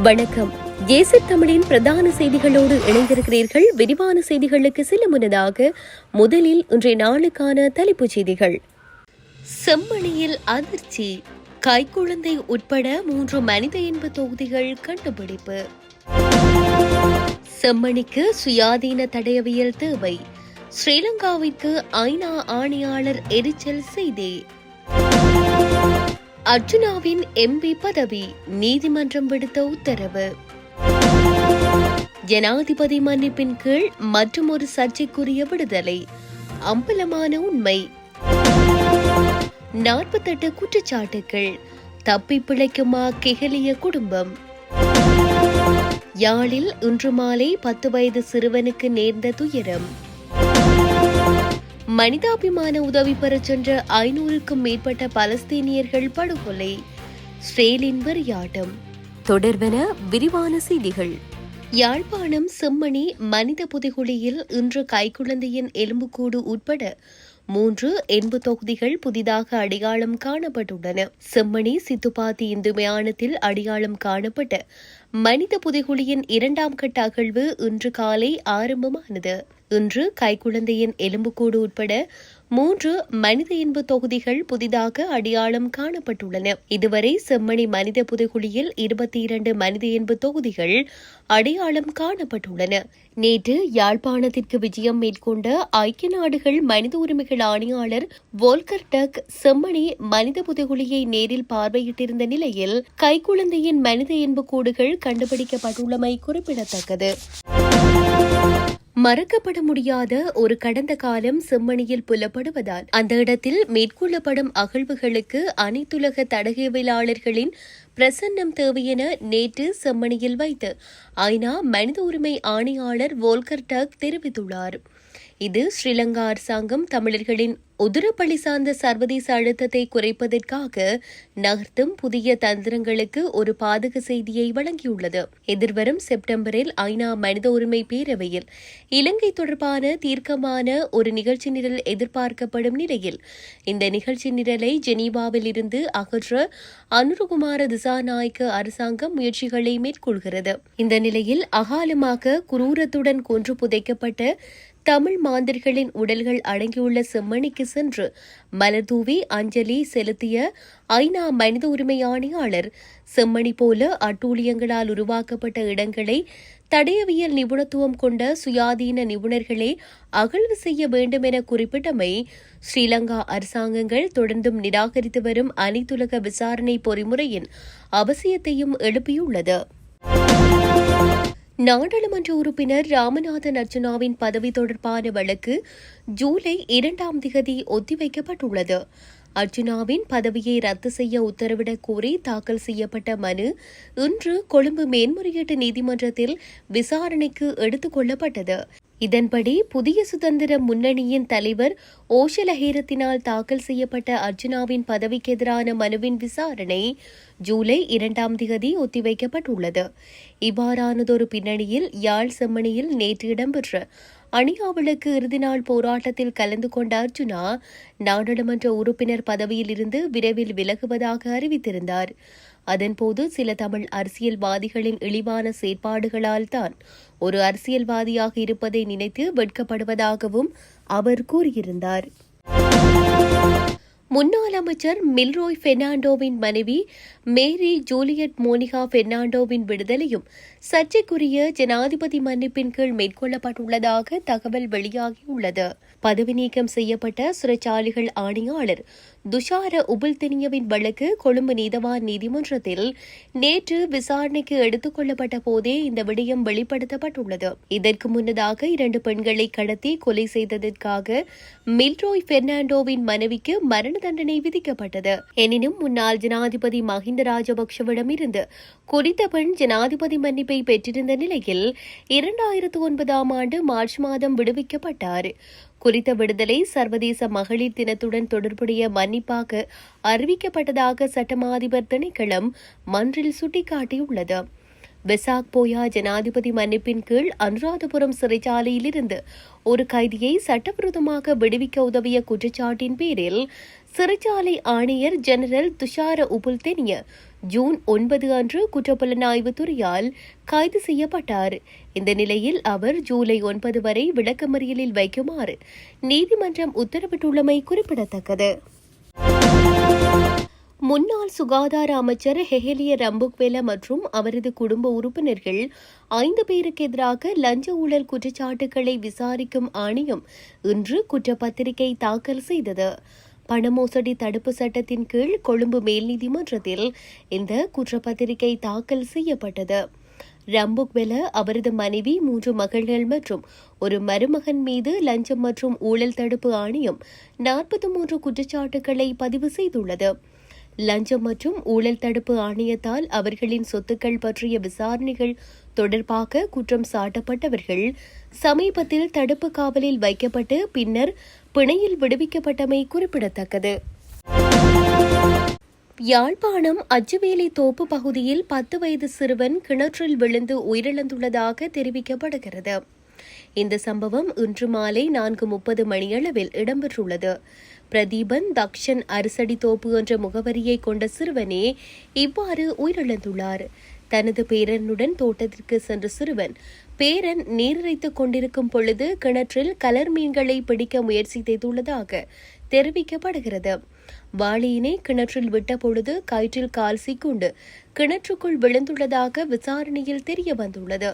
வணக்கம். ஏசி தமிழின் பிரதான செய்திகளோடு இணைந்திருக்கிறீர்கள். விரிவான செய்திகளுக்கு சில முன்னதாக முதலில் இன்றைய நாளுக்கான தலைப்புச் செய்திகள். செம்மணியில் அதிர்ச்சி. கைக்குழந்தை உட்பட மூன்று மனித இன்ப தொகுதிகள் கண்டுபிடிப்பு. செம்மணிக்கு சுயாதீன தடயவியல் தேவை. ஸ்ரீலங்காவிற்கு ஐநா ஆணையாளர் எரிச்சல் செய்தி. அர்ஜுனாவின் எம்பி பதவி நீதிமன்றம் விடுத்த உத்தரவு. ஜனாதிபதி மன்னிப்பின் கீழ் மற்றுமொரு சர்ச்சைக்குரிய விடுதலை. அம்பலமான உண்மை. நாற்பத்தெட்டு குற்றச்சாட்டுகள். தப்பி பிழைக்குமா கிகலிய குடும்பம். யாழில் இன்று மாலை பத்து வயது சிறுவனுக்கு நேர்ந்த துயரம். மனிதாபிமான உதவி பெறச் சென்ற ஐநூறுக்கும் மேற்பட்ட பலஸ்தீனியர்கள் படுகொலை. ஸ்ரேலின் வெறியாட்டம். தொடர்வன விரிவான செய்திகள். யாழ்ப்பாணம் செம்மணி மனித புதைகுழியில் இன்று கைக்குழந்தையின் எலும்புக்கூடு உட்பட மூன்று எண்பு தொகுதிகள் புதிதாக அடையாளம் காணப்பட்டுள்ளன. செம்மணி சித்துப்பாத்தி இந்து மயானத்தில் அடையாளம் காணப்பட்ட மனித புதைகுழியின் இரண்டாம் கட்ட அகழ்வு இன்று காலை ஆரம்பமானது. இன்று கைக்குழந்தையின் எலும்புக்கூடு உட்பட மூன்று மனித இன்பு தொகுதிகள் புதிதாக அடையாளம் காணப்பட்டுள்ளன. இதுவரை செம்மணி மனித புதைகுழியில் இருபத்தி இரண்டு மனித இன்பு தொகுதிகள் அடையாளம் காணப்பட்டுள்ளன. நேற்று யாழ்ப்பாணத்திற்கு விஜயம் மேற்கொண்ட ஐக்கிய நாடுகள் மனித உரிமைகள் ஆணையாளர் வோல்கர் டக் செம்மணி மனித புதைகுழியை நேரில் பார்வையிட்டிருந்த நிலையில் கைக்குழந்தையின் மனித இன்பு கூடுகள் கண்டுபிடிக்கப்பட்டுள்ளமை குறிப்பிடத்தக்கது. மறக்கப்பட முடியாத ஒரு கடந்த காலம் செம்மணியில் புலப்படுவதால் அந்த இடத்தில் மேற்கொள்ளப்படும் அகழ்வுகளுக்கு அனைத்துலக தடகவியலாளர்களின் பிரசன்னம் தேவையென நேற்று செம்மணியில் வைத்து ஐநா மனித உரிமை ஆணையாளர் வோல்கர் டக் தெரிவித்துள்ளார். இது ஸ்ரீலங்கா அரசாங்கம் தமிழர்களின் உதிரப்பள்ளி சார்ந்த சர்வதேச அழுத்தத்தை குறைப்பதற்காக நகர்த்தும் புதிய தந்திரங்களுக்கு ஒரு பாதக செய்தியை வழங்கியுள்ளது. எதிர்வரும் செப்டம்பரில் ஐநா மனித உரிமை பேரவையில் இலங்கை தொடர்பான தீர்க்கமான ஒரு நிகழ்ச்சி நிரல் எதிர்பார்க்கப்படும் நிலையில் இந்த நிகழ்ச்சி நிரலை ஜெனீவாவில் இருந்து அகற்ற அனுருகுமார திசாநாயக்க அரசாங்கம் முயற்சிகளை மேற்கொள்கிறது. இந்த நிலையில் அகாலமாக குரூரத்துடன் கொன்று புதைக்கப்பட்ட தமிழ் மாந்தர்களின் உடல்கள் அடங்கியுள்ள செம்மணிக்கு சென்று மலர்தூவி அஞ்சலி செலுத்திய ஐநா மனித உரிமை ஆணையாளர் செம்மணி போல அட்டூழியங்களால் உருவாக்கப்பட்ட இடங்களை தடயவியல் நிபுணத்துவம் கொண்ட சுயாதீன நிபுணர்களே அகழ்வு செய்ய வேண்டும் என குறிப்பிட்டமை ஸ்ரீலங்கா அரசாங்கங்கள் தொடர்ந்தும் நிராகரித்து வரும் அனைத்துலக விசாரணை பொறிமுறையின் அவசியத்தையும் எழுப்பியுள்ளது. நாடாளுமன்ற உறுப்பினர் ராமநாதன் அர்ஜுனாவின் பதவி தொடர்பான வழக்கு ஜூலை இரண்டாம் திகதி ஒத்திவைக்கப்பட்டுள்ளது. அர்ஜுனாவின் பதவியை ரத்து செய்ய உத்தரவிடக் கோரி தாக்கல் செய்யப்பட்ட மனு இன்று கொழும்பு மேன்முறையீட்டு நீதிமன்றத்தில் விசாரணைக்கு எடுத்துக் கொள்ளப்பட்டது. இதன்படி புதிய சுதந்திர முன்னணியின் தலைவர் ஓஷலஹேரத்தினால் தாக்கல் செய்யப்பட்ட அர்ஜுனாவின் பதவிக்கு எதிரான மனுவின் விசாரணை ஜூலை இரண்டாம் திகதி ஒத்திவைக்கப்பட்டுள்ளது. இவ்வாறானதொரு பின்னணியில் யாழ் செம்மணியில் நேற்று இடம்பெற்ற அணியாவளுக்கு இறுதி நாள் போராட்டத்தில் கலந்து கொண்ட அர்ஜுனா நாடாளுமன்ற உறுப்பினர் பதவியில் இருந்து விரைவில் விலகுவதாக அறிவித்திருந்தார். அதன்போது சில தமிழ் அரசியல்வாதிகளின் இழிவான செயற்பாடுகளால் தான் ஒரு அரசியல்வாதியாக இருப்பதை நினைத்து வெட்கப்படுவதாகவும் அவர் கூறியிருந்தார். முன்னாள் அமைச்சர் மில்ரோய் பெர்னாண்டோவின் மனைவி மேரி ஜூலியட் மோனிகா பெர்னாண்டோவின் விடுதலையும் சர்ச்சைக்குரிய ஜனாதிபதி மன்னிப்பின் கீழ் மேற்கொள்ளப்பட்டுள்ளதாக தகவல் வெளியாகியுள்ளது. பதவி நீக்கம் செய்யப்பட்ட சிறைச்சாலைகள் ஆணையாளர் துஷார உபுல்தினியவின் வழக்கு கொழும்பு நீதவான் நீதிமன்றத்தில் நேற்று விசாரணைக்கு எடுத்துக் கொள்ளப்பட்ட போதே இந்த விடயம் வெளிப்படுத்தப்பட்டுள்ளது. இதற்கு முன்னதாக இரண்டு பெண்களை கடத்தி கொலை செய்ததற்காக மில்ரோய் பெர்னாண்டோவின் மனைவிக்கு மரண தண்டனை விதிக்கப்பட்டது. எனினும் முன்னாள் ஜனாதிபதி மஹிந்த ராஜபக்சவிடமிருந்து குறித்த பெண் ஜனாதிபதி மன்னிப்பை பெற்றிருந்த நிலையில் இரண்டாயிரத்து ஒன்பதாம் ஆண்டு மார்ச் மாதம் விடுவிக்கப்பட்டார். குறித்த விடுதலை சர்வதேச மகளிர் தினத்துடன் தொடர்புடைய மன்னிப்பாக அறிவிக்கப்பட்டதாக சட்டமா அதிபர் திணைக்களம் மன்றில் சுட்டிக்காட்டியுள்ளது. வெசாக் போயா ஜனாதிபதி மன்னிப்பின் கீழ் அனுராதபுரம் சிறைச்சாலையிலிருந்து ஒரு கைதியை சட்டவிரோதமாக விடுவிக்க உதவிய குற்றச்சாட்டின் பேரில் சிறைச்சாலை ஆணையர் ஜெனரல் துஷார உபுல்தெனிய ஜூன் ஒன்பது அன்று குற்றப்புலனாய்வு துறையால் கைது செய்யப்பட்டார். இந்த நிலையில் அவர் ஜூலை ஒன்பது வரை விளக்கமறியலில் வைக்குமாறு நீதிமன்றம் உத்தரவிட்டுள்ளமை குறிப்பிடத்தக்கது. முன்னாள் சுகாதார அமைச்சர் ஹெஹெலிய ரம்புக்வெல மற்றும் அவரது குடும்ப உறுப்பினர்கள் ஐந்து பேருக்கு எதிராக லஞ்ச ஊழல் குற்றச்சாட்டுகளை விசாரிக்கும் ஆணையம் இன்று குற்றப்பத்திரிகை தாக்கல் செய்தது. பணமோசடி தடுப்பு சட்டத்தின் கீழ் கொழும்பு மேல் நீதிமன்றத்தில் இந்த குற்றப்பத்திரிகை தாக்கல் செய்யப்பட்டது. ரம்புக்வெல அவரது மனைவி மூன்று மகள்கள் மற்றும் ஒரு மருமகன் மீது லஞ்சம் மற்றும் ஊழல் தடுப்பு ஆணையம் நாற்பத்தி மூன்று குற்றச்சாட்டுகளை பதிவு செய்துள்ளது. லஞ்சம் மற்றும் ஊழல் தடுப்பு ஆணையத்தால் அவர்களின் சொத்துக்கள் பற்றிய விசாரணைகள் தொடர்பாக குற்றம் சாட்டப்பட்டவர்கள் சமீபத்தில் தடுப்பு காவலில் வைக்கப்பட்டு பின்னர் பிணையில் விடுவிக்கப்பட்டமை குறிப்பிடத்தக்கது. யாழ்ப்பாணம் அச்சுவேலி தோப்பு பகுதியில் பத்து வயது சிறுவன் கிணற்றில் விழுந்து உயிரிழந்துள்ளதாக தெரிவிக்கப்படுகிறது. இந்த சம்பவம் இன்று மாலை நான்கு முப்பது மணியளவில் இடம்பெற்றுள்ளது. பிரதீபன் தக்ஷன் அரசடி தோப்பு என்ற முகவரியை கொண்ட சிறுவனே இவ்வாறு உயிரிழந்துள்ளார். தனது பேரனுடன் தோட்டத்திற்கு சென்ற சிறுவன் பேரன் நீரிழைத்துக் கொண்டிருக்கும் பொழுது கிணற்றில் கலர் மீன்களை பிடிக்க முயற்சி செய்துள்ளதாக தெரிவிக்கப்படுகிறது. வாளியினை கிணற்றில் விட்ட பொழுது கயிற்றில் கால் சிக்குண்டு கிணற்றுக்குள் விழுந்துள்ளதாக விசாரணையில் தெரிய வந்துள்ளது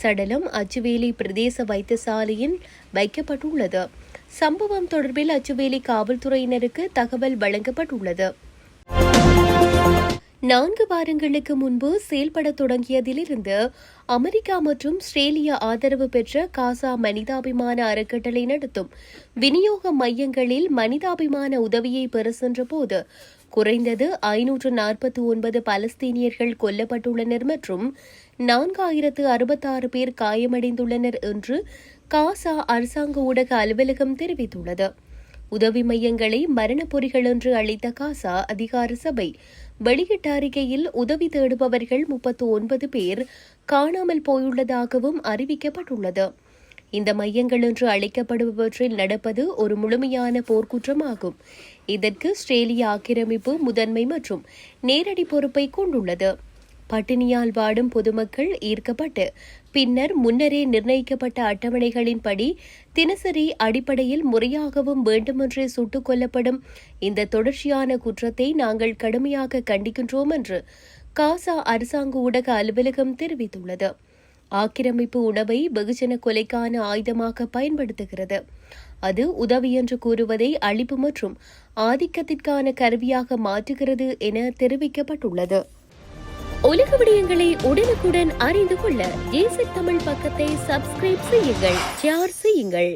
சடலம் அச்சுவேலி பிரதேச வைத்தியசாலையில் வைக்கப்பட்டுள்ளது. சம்பவம் தொடர்பில் அச்சுவேலி காவல்துறையினருக்கு தகவல் வழங்கப்பட்டுள்ளது. நான்கு வாரங்களுக்கு முன்பு செயல்பட தொடங்கியதிலிருந்து அமெரிக்கா மற்றும் ஆஸ்திரேலியா ஆதரவு பெற்ற காசா மனிதாபிமான அறக்கட்டளை நடத்தும் விநியோக மையங்களில் மனிதாபிமான உதவியை பெற சென்றபோது குறைந்தது ஐநூற்று நாற்பத்தி ஒன்பது பலஸ்தீனியர்கள் கொல்லப்பட்டுள்ளனர் மற்றும் நான்காயிரத்து அறுபத்தாறு பேர் காயமடைந்துள்ளனர் என்று காசா அரசாங்க ஊடக அலுவலகம் தெரிவித்துள்ளது. உதவி மையங்களை மரணப்பொறிகள் என்று அளித்த காசா அதிகார சபை வெளியிட்ட அறிக்கையில் உதவி தேடுபவர்கள் முப்பத்து ஒன்பது பேர் காணாமல் போயுள்ளதாகவும் அறிவிக்கப்பட்டுள்ளது. இந்த மையங்கள் என்று அழைக்கப்படுபவற்றில் நடப்பது ஒரு முழுமையான போர்க்குற்றமாகும். இதற்கு ஆஸ்திரேலிய ஆக்கிரமிப்பு முதன்மை மற்றும் நேரடி பொறுப்பை கொண்டுள்ளது. பட்டினியால் வாடும் பொதுமக்கள் ஈர்க்கப்பட்டு பின்னர் முன்னரே நிர்ணயிக்கப்பட்ட அட்டவணைகளின்படி தினசரி அடிப்படையில் முறையாகவும் வேண்டுமென்றே சுட்டுக் கொல்லப்படும் இந்த தொடர்ச்சியான குற்றத்தை நாங்கள் கடுமையாக கண்டிக்கின்றோம் என்று காசா அரசாங்க ஊடக அலுவலகம் தெரிவித்துள்ளது. ஆக்கிரமிப்பு உணவை வெகுஜன கொலைக்கான ஆயுதமாக பயன்படுத்துகிறது. அது உதவி என்று கூறுவதை அழிப்பு மற்றும் ஆதிக்கத்திற்கான கருவியாக மாற்றுகிறது என தெரிவிக்கப்பட்டுள்ளது. உலக விடயங்களை உடனுக்குடன் அறிந்து கொள்ள ஜேசி தமிழ் பக்கத்தை சப்ஸ்கிரைப் செய்யுங்கள் ஷேர் செய்யுங்கள்.